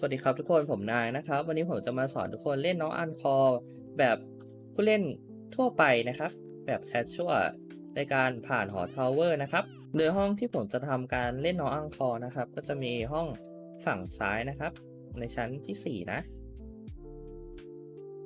สวัสดีครับทุกคนผมนายนะครับ วันนี้ผมจะมาสอนทุกคนเล่นน้องอันคอแบบผู้เล่นทั่วไปนะครับ แบบแคชชัวในการผ่านหอทาวเวอร์นะครับโดยห้องที่ผมจะทำการเล่นน้องอังคอนะครับ ก็จะมีห้องฝั่งซ้ายนะครับ ในชั้นที่ 4 นะ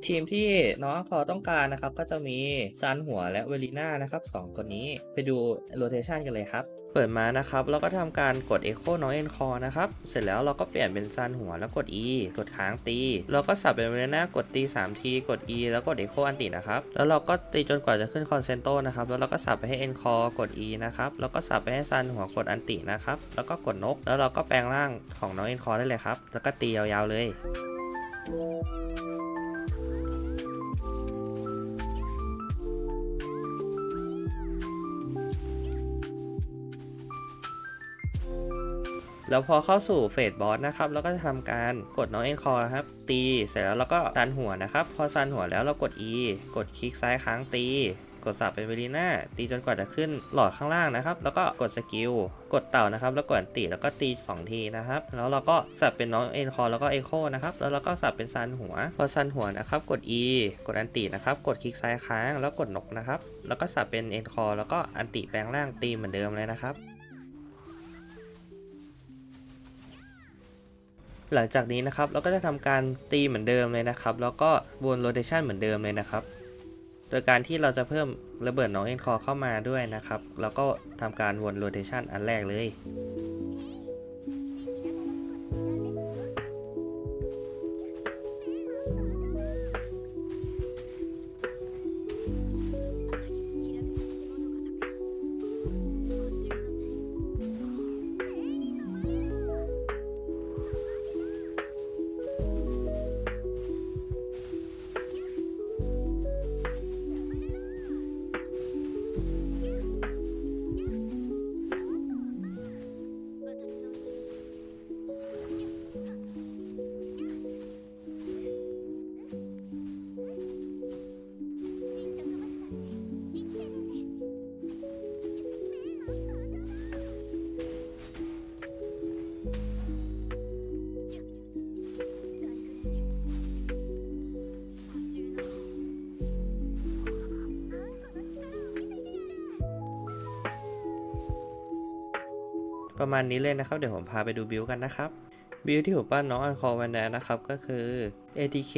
ทีมที่น้องอังคอต้องการนะครับ ก็จะมีซันหัวและเวลีน่านะครับสองคนนี้ไปดูโรเ t ชันกันเลยครับ เปิดมานะครับแล้วก็ทำการกด Echo น้อง e n c o r e นะครับ เสร็จแล้วเราก็เปลี่ยนเป็นซันหัวแล้วกด E กดค้างตีแล้วก็สับเป็นเวลน่ากดตี 3 ที กด E แล้วกด Echo อันตินะครับ แล้วเราก็ตีจนกว่าจะขึ้นคอนเซนโตนะครับ แล้วเราก็สับไปให้ e n c o r e กด E นะครับ แล้วก็สับไปให้ซันหัวกดอันตินะครับ แล้วก็กดนก แล้วเราก็แปลงร่างของน้อง e n c o r e ได้เลยครับ แล้วก็ตียาวๆเลย แล้วพอเข้าสู่เฟสบอสนะครับเราก็จะทำการกดน้องเอ็นคอร์ครับ ตีเสร็จแล้วเราก็ซันหัวนะครับ พอซันหัวแล้วเรากด E กดคลิกซ้ายค้างตี กดสับเป็นเวลีน่าตีจนกว่าจะขึ้นหลอดข้างล่างนะครับ แล้วก็กดสกิลกดเต่านะครับ แล้วกดอันติแล้วก็ตี 2 ทีนะครับ แล้วเราก็สับเป็นน้องเอ็นคอร์แล้วก็เอโคนะครับ แล้วเราก็สับเป็นซันหัว พอซันหัวนะครับ กด E กดอันตินะครับ กดคลิกซ้ายค้างแล้วกดนกนะครับ แล้วก็สับเป็นเอ็นคอร์แล้วก็อันติแปลงร่างตีเหมือนเดิมเลยนะครับ หลังจากนี้นะครับเราก็จะทำการตีเหมือนเดิมเลยนะครับ แล้วก็วนโรเตชันเหมือนเดิมเลยนะครับ โดยการที่เราจะเพิ่มระเบิดน้องเอ็นคอเข้ามาด้วยนะครับ แล้วก็ทำการวนโรเตชันอันแรกเลย ประมาณนี้เลยนะครับ เดี๋ยวผมพาไปดูบิลกันนะครับ บิลที่ผมปั้นน้องอันคอวันแดนนะครับก็คือ ATK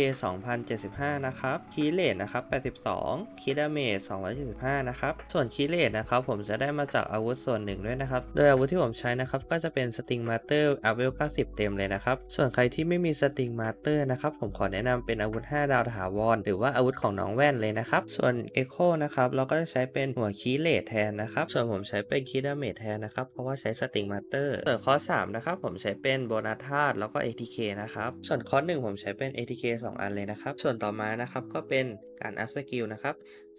2075 นะครับ คีเลตนะครับ 82 คีดาเมจ275 นะครับ ส่วนคีเลตนะครับ ผมจะได้มาจากอาวุธส่วนหนึ่งด้วยนะครับ โดยอาวุธที่ผมใช้นะครับ ก็จะเป็นสติงมาเตอร์อัพเวล90 เต็มเลยนะครับ ส่วนใครที่ไม่มีสติงมาเตอร์นะครับ ผมขอแนะนำเป็นอาวุธ 5 ดาวถาวร หรือว่าอาวุธของน้องแว่นเลยนะครับ ส่วน Echo นะครับ เราก็จะใช้เป็นหัวคีเลตแทนนะครับ ส่วนผมใช้เป็นคีดาเมจแทนนะครับ เพราะว่าใช้สติงมาเตอร์ ส่วนคอร์ส3นะครับ ผมใช้เป็นโบนัสธาตุแล้วก็ ATK นะครับ ส่วนคอ1ผมใช้เป็น ATK 2 อันเลยนะครับ ส่วนต่อมานะครับก็เป็นการอัพสกิลนะครับ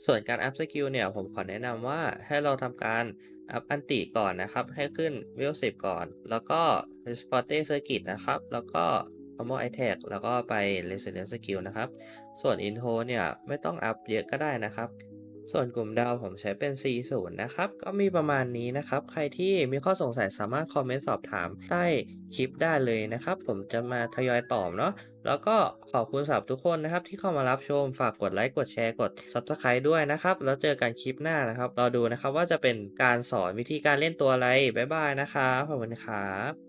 ส่วนการอัพสกิลเนี่ยผมขอแนะนำว่าให้เราทำการอัพอันติก่อนนะครับ ให้ขึ้นเวล10 ก่อน แล้วก็ s p o r t e Circuit นะครับ แล้วก็ Normal Attack แล้วก็ไป Resilience Skill นะครับ ส่วน Intro เนี่ยไม่ต้องอัพเยอะก็ได้นะครับ ส่วนกลุ่มดาวผมใช้เป็น C0 นะครับ ก็มีประมาณนี้นะครับ ใครที่มีข้อสงสัยสามารถคอมเมนต์สอบถามใต้คลิปได้เลยนะครับ ผมจะมาทยอยตอบเนาะ แล้วก็ขอบคุณสำหรับทุกคนนะครับ ที่เข้ามารับชม ฝากกดไลค์ กดแชร์ กด Subscribe ด้วยนะครับ แล้วเจอกันคลิปหน้านะครับ รอดูนะครับว่าจะเป็นการสอนวิธีการเล่นตัวอะไร บ๊ายบายนะครับ ขอบคุณครับ